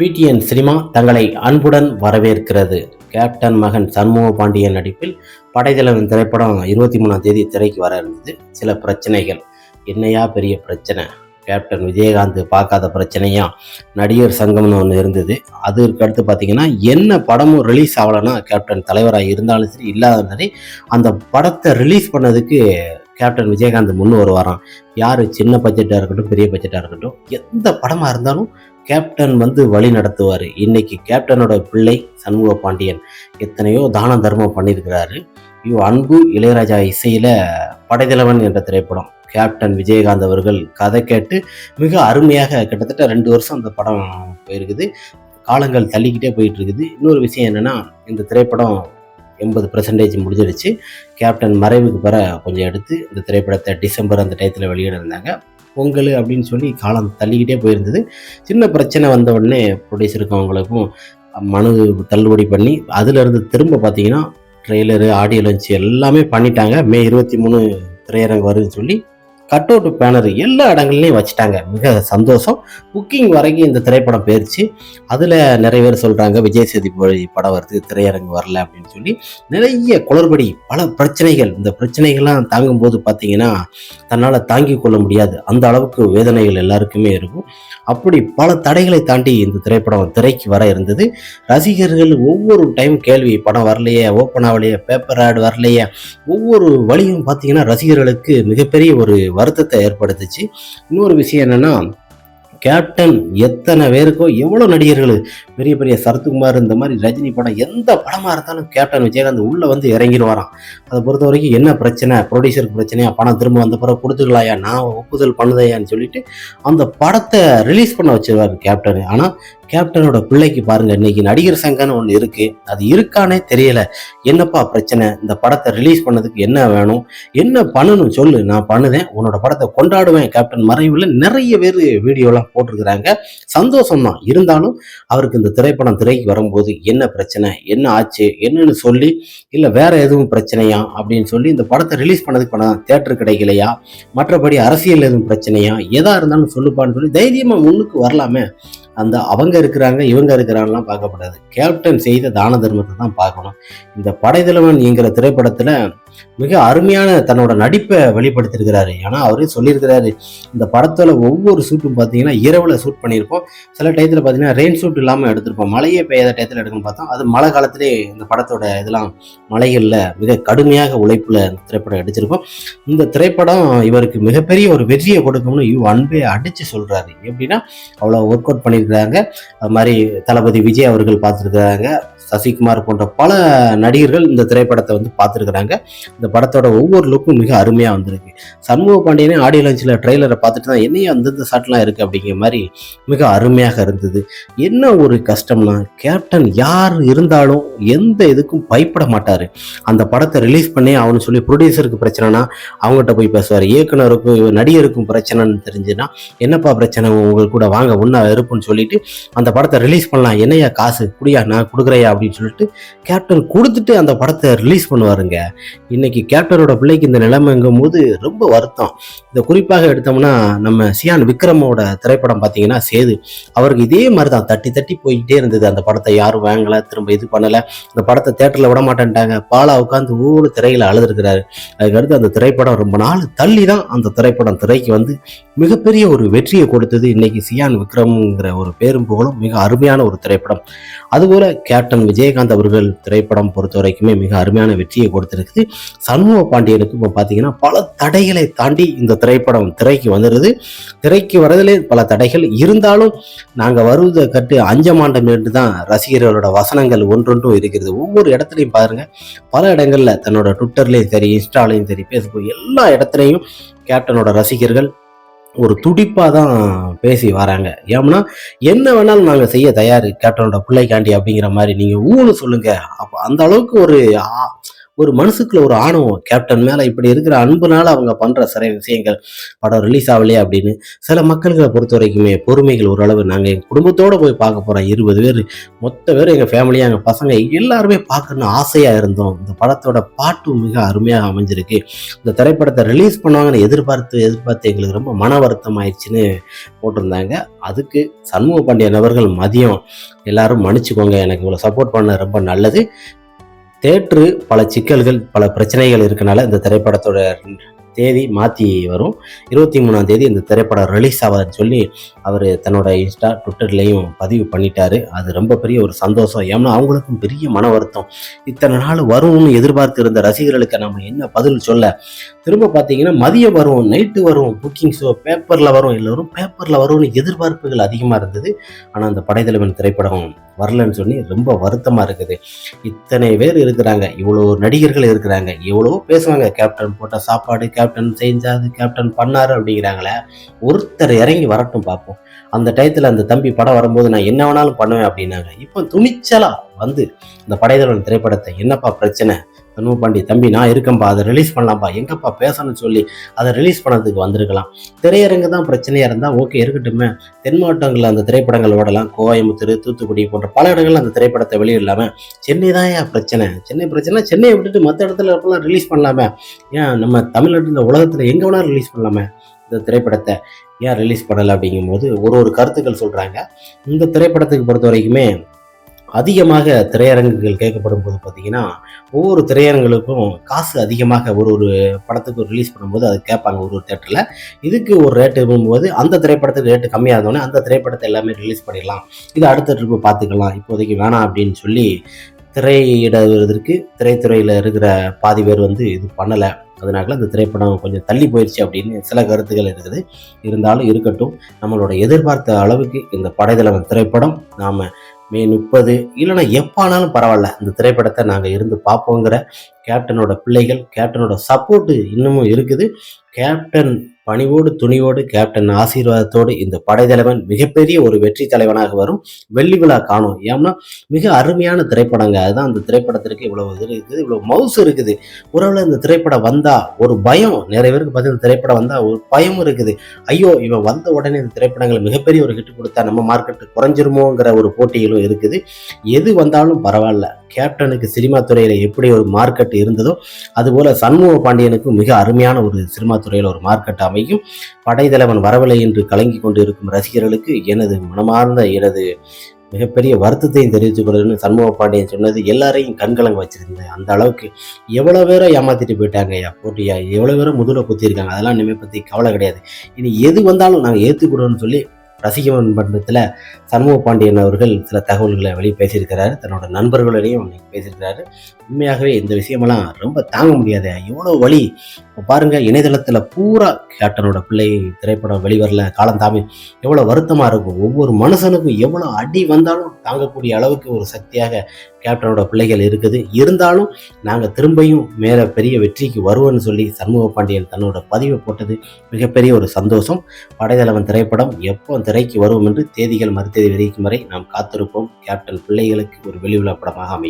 PTN cinema தங்களை அன்புடன் வரவேற்கிறது. கேப்டன் மகன் சண்முக பாண்டியன் நடிப்பில் படைத்தலைவன் திரைப்படம் இருபத்தி மூணாம் தேதி திரைக்கு வர இருந்தது. சில பிரச்சனைகள். என்னையா பெரிய பிரச்சனை? கேப்டன் விஜயகாந்த் பார்க்காத பிரச்சனையா? நடிகர் சங்கம்னு ஒன்று இருந்தது. அதுக்கு அடுத்து பார்த்தீங்கன்னா என்ன படமும் ரிலீஸ் ஆகலைன்னா கேப்டன் தலைவராக இருந்தாலும் சரி இல்லாத சரி அந்த படத்தை ரிலீஸ் பண்ணதுக்கு கேப்டன் விஜயகாந்த் முன் வருவாராம். யார்? சின்ன பட்ஜெட்டாக இருக்கட்டும் பெரிய பட்ஜெட்டாக இருக்கட்டும் எந்த படமாக இருந்தாலும் கேப்டன் வந்து வழி நடத்துவார். இன்னைக்கு கேப்டனோட பிள்ளை சண்முக பாண்டியன் எத்தனையோ தான தர்மம் பண்ணியிருக்கிறாரு. இவ் அன்பு இளையராஜா இசையில் படைத்தலைவன் என்ற திரைப்படம். கேப்டன் விஜயகாந்த் அவர்கள் கதை கேட்டு மிக அருமையாக கிட்டத்தட்ட ரெண்டு வருஷம் அந்த படம் போயிருக்குது. காலங்கள் தள்ளிக்கிட்டே போயிட்டு இருக்குது இன்னொரு விஷயம் என்னென்னா இந்த திரைப்படம் எண்பது பர்சன்டேஜ் முடிஞ்சிருச்சு கேப்டன் மறைவுக்கு பெற கொஞ்சம் எடுத்து இந்த திரைப்படத்தை டிசம்பர் அந்த டயத்தில் வெளியிட இருந்தாங்க பொங்கல் அப்படின்னு சொல்லி காலம் தள்ளிக்கிட்டே போயிருந்தது. சின்ன பிரச்சனை வந்த உடனே ப்ரொடியூசருக்கு அவங்களுக்கும் மனு தள்ளுபடி பண்ணி அதிலிருந்து திரும்ப பார்த்தீங்கன்னா ட்ரெய்லரு ஆடியோ லஞ்ச் எல்லாமே பண்ணிட்டாங்க. மே இருபத்தி மூணு திரையரங்கு வருதுன்னு சொல்லி கட் அவுட் பேனர் எல்லா இடங்கள்லையும் வச்சுட்டாங்க. மிக சந்தோஷம். புக்கிங் வரைக்கும் இந்த திரைப்படம் போயிடுச்சு அதில் நிறைய பேர் சொல்கிறாங்க விஜய் சேதுபதி படம் வருது திரையரங்கு வரல அப்படின்னு சொல்லி. நிறைய குளறுபடி பல பிரச்சனைகள். இந்த பிரச்சனைகள்லாம் தாங்கும்போது பார்த்தீங்கன்னா தன்னால் தாங்கிக் கொள்ள முடியாது. அந்த அளவுக்கு வேதனைகள் எல்லாருக்குமே இருக்கும். அப்படி பல தடைகளை தாண்டி இந்த திரைப்படம் திரைக்கு வர இருந்தது. ரசிகர்கள் ஒவ்வொரு டைம் கேள்வி படம் வரலையே ஓப்பன் ஆகலையே பேப்பர் ஆட் வரலையே ஒவ்வொரு வழியும் பார்த்தீங்கன்னா ரசிகர்களுக்கு மிகப்பெரிய ஒரு வருத்தத்தை ஏற்படுத்துச்சு. இன்னொரு விஷயம் என்னன்னா கேப்டன் எத்தனை பேருக்கோ எவ்வளோ நடிகர்கள்? பெரிய பெரிய சரத்குமார் இந்த மாதிரி ரஜினி படம் எந்த படமாக இருந்தாலும் கேப்டன் விஜயகாந்த் உள்ளே வந்து இறங்கிடுவாராம். அதை பொறுத்த வரைக்கும் என்ன பிரச்சனை? ப்ரொடியூசருக்கு பிரச்சனையா? பணம் திரும்ப வந்த பிறகு கொடுத்துக்கலாயா நான் ஒப்புதல் பண்ணுதையான்னு சொல்லிட்டு அந்த படத்தை ரிலீஸ் பண்ண வச்சிருவார் கேப்டன். ஆனால் கேப்டனோட பிள்ளைக்கு பாருங்க இன்னைக்கு நடிகர் சங்கம்னு ஒன்று இருக்கு. அது இருக்கானே தெரியல. என்னப்பா பிரச்சனை? இந்த படத்தை ரிலீஸ் பண்ணதுக்கு என்ன வேணும்? என்ன பண்ணணும் சொல்லு? நான் பண்ணுதேன். உன்னோட படத்தை கொண்டாடுவேன் கேப்டன். மறைவில் நிறைய பேர் வீடியோலாம் போட்டிருக்கிறாங்க. சந்தோஷம் தான் இருந்தாலும் அவருக்கு இந்த திரைப்படம் திரைக்கு வரும்போது என்ன பிரச்சனை என்ன ஆச்சு என்னன்னு சொல்லி இல்லை வேற எதுவும் பிரச்சனையா அப்படின்னு சொல்லி இந்த படத்தை ரிலீஸ் பண்ணதுக்கு பண்ண தேட்டர் கிடைக்கலையா மற்றபடி அரசியல் எதுவும் பிரச்சனையா எதா இருந்தாலும் சொல்லுப்பான்னு சொல்லி தைரியமா முன்னுக்கு வரலாமே. அந்த அவங்க இருக்கிறாங்க இவங்க இருக்கிறாங்கலாம் பார்க்கப்படாது. கேப்டன் செய்த தான தர்மத்தை தான் பார்க்கணும். இந்த படைத்தலைவன் என்கிற திரைப்படத்தில் மிக அருமையான தன்னோட நடிப்பை வெளிப்படுத்திருக்கிறாரு ஏன்னா அவரே சொல்லியிருக்கிறாரு இந்த படத்தில் ஒவ்வொரு ஷூட்டும் பார்த்தீங்கன்னா இரவில் ஷூட் பண்ணியிருப்போம். சில டயத்தில் பார்த்தீங்கன்னா ரெயின் ஷூட் இல்லாமல் எடுத்திருப்போம். மழையே பெய்யாத டயத்தில் எடுக்கணும்னு பார்த்தோம் அது மழை காலத்திலே இந்த படத்தோட இதெல்லாம் மலைகளில் மிக கடுமையாக உழைப்பில் இந்த திரைப்படம் எடுத்திருக்கோம் இந்த திரைப்படம் இவருக்கு மிகப்பெரிய ஒரு வெற்றியை கொடுக்கும்னு யூ அன்பே அடித்து சொல்கிறாரு எப்படின்னா அவ்வளோ ஒர்க் அவுட் பண்ணியிருக்கிறாங்க. அது மாதிரி தளபதி விஜய் அவர்கள் பார்த்துருக்குறாங்க. சசிகுமார் போன்ற பல நடிகர்கள் இந்த திரைப்படத்தை வந்து பார்த்துருக்குறாங்க. இந்த படத்தோட ஒவ்வொரு லுக்கும் மிக அருமையாக வந்திருக்கு. சண்முக பாண்டியனே ஆடியோ லான்ச்சில் ட்ரெய்லரை பார்த்துட்டு தான் என்னையும் அந்தந்த ஷாட்லாம் இருக்குது அப்படிங்கிற மாதிரி மிக அருமையாக இருந்தது. என்ன ஒரு கஷ்டம்னா கேப்டன் யார் இருந்தாலும் எந்த இதுக்கும் பயப்பட மாட்டார். அந்த படத்தை ரிலீஸ் பண்ணி அவனு சொல்லி ப்ரொடியூசருக்கு பிரச்சனைனா அவங்ககிட்ட போய் பேசுவார். இயக்குனருக்கும் நடிகருக்கும் பிரச்சனைன்னு தெரிஞ்சுன்னா என்னப்பா பிரச்சனை உங்களுக்கு கூட வாங்க ஒன்றா இருப்புன்னு சொல்லிட்டு அந்த படத்தை ரிலீஸ் பண்ணலாம். என்னையா காசு? குடியா? நான் கொடுக்குறையா? அப்படின்னு சொல்லிட்டு கேப்டன் கொடுத்துட்டு அந்த படத்தை ரிலீஸ் பண்ணுவாருங்க. இன்னைக்கு கேப்டனோட பிள்ளைக்கு இந்த நிலைமைங்கும் போது ரொம்ப வருத்தம். இதை குறிப்பாக எடுத்தோம்னா நம்ம சியான் விக்ரமோட திரைப்படம் பார்த்தீங்கன்னா சேது. அவருக்கு இதே மாதிரி தான் தட்டி தட்டி போயிட்டே இருந்தது. அந்த படத்தை யாரும் வாங்கலை திரும்ப இது பண்ணலை. அந்த படத்தை தேட்டரில் விட மாட்டேன்ட்டாங்க. பாலா உட்காந்து ஒவ்வொரு திரையில் அழுதுருக்கிறாரு. அதுக்கடுத்து அந்த திரைப்படம் ரொம்ப நாள் தள்ளி தான் அந்த திரைப்படம் திரைக்கு வந்து மிகப்பெரிய ஒரு வெற்றியை கொடுத்தது. இன்னைக்கு சியான் விக்ரம்ங்கிற ஒரு பேரும் புகழும் மிக அருமையான ஒரு திரைப்படம். அதுபோல கேப்டன் விஜயகாந்த் அவர்கள் திரைப்படம் பொறுத்த வரைக்குமே மிக அருமையான வெற்றியை கொடுத்திருக்குது. சண்முக பாண்டியனுக்கு இப்போ பார்த்தீங்கன்னா பல தடைகளை தாண்டி இந்த திரைப்படம் திரைக்கு வந்துடுது திரைக்கு வரதிலே பல தடைகள் இருந்தாலும் நாங்கள் வருவதை கட்டு அஞ்ச மாட்டோம் என்று தான் ரசிகர்களோட வசனங்கள் ஒன்றொன்றும் இருக்கிறது. ஒவ்வொரு இடத்துலையும் பாருங்க பல இடங்களில் தன்னோட ட்விட்டர்லேயும் சரி இன்ஸ்டாலையும் சரி ஃபேஸ்புக் எல்லா இடத்துலையும் கேப்டனோட ரசிகர்கள் ஒரு துடிப்பாக தான் பேசி வராங்க. ஏம்னா என்ன வேணாலும் நாங்கள் செய்ய தயார் கேப்டனோட பிள்ளைக்காண்டி அப்படிங்கிற மாதிரி நீங்கள் ஊன்னு சொல்லுங்க. அப்போ அந்த அளவுக்கு ஒரு ஒரு மனசுக்குள்ள ஒரு ஆணவம் கேப்டன் மேல இப்படி இருக்கிற அன்புனால அவங்க பண்ற சில விஷயங்கள் படம் ரிலீஸ் ஆகலையே அப்படின்னு சில மக்கள்களை பொறுத்த வரைக்குமே பொறுமைகள் ஓரளவு நாங்கள் எங்கள் குடும்பத்தோட போய் பார்க்க போறோம். இருபது பேர் மொத்த பேர் எங்கள் ஃபேமிலியாக எங்கள் பசங்க எல்லாருமே பார்க்கணும்னு ஆசையாக இருந்தோம். இந்த படத்தோட பாட்டு மிக அருமையாக அமைஞ்சிருக்கு. இந்த திரைப்படத்தை ரிலீஸ் பண்ணுவாங்கன்னு எதிர்பார்த்து எதிர்பார்த்து எங்களுக்கு ரொம்ப மன வருத்தம் ஆயிடுச்சுன்னு போட்டிருந்தாங்க. அதுக்கு சண்முக பாண்டிய நபர்கள் மதியம் எல்லாரும் மன்னிச்சுக்கோங்க எனக்கு இவ்வளோ சப்போர்ட் பண்ண ரொம்ப நல்லது. தேட்ரு பல சிக்கல்கள் பல பிரச்சனைகள் இருக்கனால இந்த திரைப்படத்தோட தேதி மாற்றி வரும். இருபத்தி மூணாம் தேதி இந்த திரைப்படம் ரிலீஸ் ஆகுதுன்னு சொல்லி அவர் தன்னோட இன்ஸ்டா ட்விட்டர்லேயும் பதிவு பண்ணிட்டாரு. அது ரொம்ப பெரிய ஒரு சந்தோஷம். ஏன்னா அவங்களுக்கும் பெரிய மன வருத்தம். இத்தனை நாள் வரும்னு எதிர்பார்த்து இருந்த ரசிகர்களுக்கு நம்ம என்ன பதில் சொல்ல? திரும்ப பார்த்தீங்கன்னா மதியம் வரும் நைட்டு வரும் புக்கிங்ஸோ பேப்பரில் வரும் எல்லோரும் பேப்பரில் வரும்னு எதிர்பார்ப்புகள் அதிகமாக இருந்தது. ஆனால் அந்த படைத்தலைவன் திரைப்படம் வரலன்னு சொல்லி ரொம்ப வருத்தமாக இருக்குது. இத்தனை பேர் இருக்கிறாங்க. இவ்வளோ நடிகர்கள் இருக்கிறாங்க. எவ்வளவோ பேசுவாங்க. கேப்டன் போட்ட சாப்பாடு கேப்டன் செஞ்சாது கேப்டன் பண்ணாரு அப்படிங்கிறாங்களே ஒருத்தர் இறங்கி வரட்டும் பார்ப்போம் அந்த டயத்தில் அந்த தம்பி படம் வரும்போது நான் என்ன வேணாலும் பண்ணுவேன் அப்படின்னாங்க. இப்போ துணிச்சலா வந்து இந்த படைதலன் திரைப்படத்தை என்னப்பா பிரச்சனை? தனு பாண்டி தம்பி நான் இருக்கேன்ப்பா அதை ரிலீஸ் பண்ணலாம்ப்பா எங்கப்பா பேசணும்னு சொல்லி அதை ரிலீஸ் பண்ணதுக்கு வந்திருக்கலாம். திரையரங்கு தான் பிரச்சனையாக இருந்தால் ஓகே இருக்கட்டுமே. தென் மாவட்டங்களில் அந்த திரைப்படங்கள் ஓடலாம். கோயம்புத்தூர் தூத்துக்குடி போன்ற பல இடங்களில் அந்த திரைப்படத்தை வெளியிடலாமே. சென்னை தான் ஏன் பிரச்சனை? சென்னை பிரச்சனை சென்னையை விட்டுட்டு மற்ற இடத்துல இருப்பெல்லாம் ரிலீஸ் பண்ணலாமே. ஏன் நம்ம தமிழ்நாட்டில் இந்த உலகத்தில் எங்கே வேணாலும் ரிலீஸ் பண்ணலாமே இந்த திரைப்படத்தை? ஏன் ரிலீஸ் பண்ணலை அப்படிங்கும்போது ஒரு ஒரு கருத்துக்கள் சொல்கிறாங்க இந்த திரைப்படத்துக்கு பொறுத்த வரைக்குமே அதிகமாக திரையரங்குகள் கேட்கப்படும் போது பார்த்தீங்கன்னா ஒவ்வொரு திரையரங்குகளுக்கும் காசு அதிகமாக ஒரு ஒரு படத்துக்கு ரிலீஸ் பண்ணும்போது அது கேட்பாங்க ஒரு ஒரு தேட்டரில் இதுக்கு ஒரு ரேட்டு இருக்கும்போது அந்த திரைப்படத்துக்கு ரேட்டு கம்மியாக இருந்தோடனே அந்த திரைப்படத்தை எல்லாமே ரிலீஸ் பண்ணிடலாம். இது அடுத்த ட்ரிப்பு பார்த்துக்கலாம். இப்போதைக்கு வேணாம் அப்படின்னு சொல்லி திரையிடுவதற்கு திரைத்துறையில் இருக்கிற பாதி பேர் வந்து இது பண்ணலை. அதனால இந்த திரைப்படம் கொஞ்சம் தள்ளி போயிடுச்சு அப்படின்னு சில கருத்துக்கள் இருக்குது. இருந்தாலும் இருக்கட்டும் நம்மளோட எதிர்பார்த்த அளவுக்கு இந்த படைதளவன் திரைப்படம் நாம் மே முப்பது. இல்லைன்னா எப்பானாலும் பரவாயில்ல. இந்த திரைப்படத்தை நாங்கள் இருந்து பார்ப்போங்கிற கேப்டனோட பிள்ளைகள் கேப்டனோட சப்போர்ட்டு இன்னமும் இருக்குது. கேப்டன் பணிவோடு துணிவோடு கேப்டன் ஆசீர்வாதத்தோடு இந்த படைத்தலைவன் மிகப்பெரிய ஒரு வெற்றி தலைவனாக வரும். வெள்ளி விழா காணும். ஏன்னா மிக அருமையான திரைப்படங்க. அதுதான் அந்த திரைப்படத்திற்கு இவ்வளவு இது இருக்குது இவ்வளவு மவுஸ் இருக்குது. உறவுல இந்த திரைப்படம் வந்தா ஒரு பயம். நிறைய பேருக்கு பார்த்தீங்கன்னா திரைப்படம் வந்தா ஒரு பயம் இருக்குது. ஐயோ இவன் வந்த உடனே இந்த திரைப்படங்களை மிகப்பெரிய ஒரு ஹிட் கொடுத்தா நம்ம மார்க்கெட்டு குறைஞ்சிருமோங்கிற ஒரு போட்டிகளும் இருக்குது. எது வந்தாலும் பரவாயில்ல. கேப்டனுக்கு சினிமா துறையில் எப்படி ஒரு மார்க்கெட் இருந்ததோ அதுபோல சண்முக பாண்டியனுக்கும் மிக அருமையான ஒரு சினிமா துறையில் ஒரு மார்க்கெட் அமையும். படைத்தலைவன் வரவில்லை என்று கலங்கி கொண்டு இருக்கும் ரசிகர்களுக்கு எனது மனமார்ந்த எனது மிகப்பெரிய வருத்தத்தையும் தெரிவித்துக் கொள்ளுன்னு சண்முக பாண்டியன் சொன்னது எல்லாரையும் கண்கலங்க வச்சிருந்தேன் அந்த அளவுக்கு எவ்வளோ பேரை ஏமாத்திட்டு போயிட்டாங்க ஐயா போட்டியா? எவ்வளோ பேரை முதுகில் குத்திருக்காங்க. அதெல்லாம் இனிமேல் பற்றி கவலை கிடையாது. இனி எது வந்தாலும் நாங்கள் ஏற்றுக்கூடோன்னு சொல்லி ரசிகமன் மன்றத்தில் சண்முக பாண்டியன் அவர்கள் சில தகவல்களை வெளியே பேசியிருக்கிறாரு. தன்னோட நண்பர்களையும் பேசியிருக்கிறாரு. உண்மையாகவே இந்த விஷயமெல்லாம் ரொம்ப தாங்க முடியாத. எவ்வளோ வழி இப்போ பாருங்கள் இணையதளத்தில் பூரா கேப்டனோட பிள்ளை திரைப்படம் வெளிவரல. காலம் எவ்வளோ வருத்தமாக இருக்கும். ஒவ்வொரு மனுஷனுக்கும் எவ்வளோ அடி வந்தாலும் தாங்கக்கூடிய அளவுக்கு ஒரு சக்தியாக கேப்டனோட பிள்ளைகள் இருக்குது. இருந்தாலும் நாங்கள் திரும்பியும் மேலே பெரிய வெற்றிக்கு வருவோன்னு சொல்லி சண்முக பாண்டியன் தன்னோட பதிவை போட்டது மிகப்பெரிய ஒரு சந்தோஷம். படைத்தலைவன் திரைப்படம் எப்போ திரைக்கு வரும் என்று தேதிகள் மறுத்தேதி விதிக்கும் வரை நாம் காத்திருப்போம். கேப்டன் பிள்ளைகளுக்கு ஒரு வெளிவிழா படமாக அமையும்.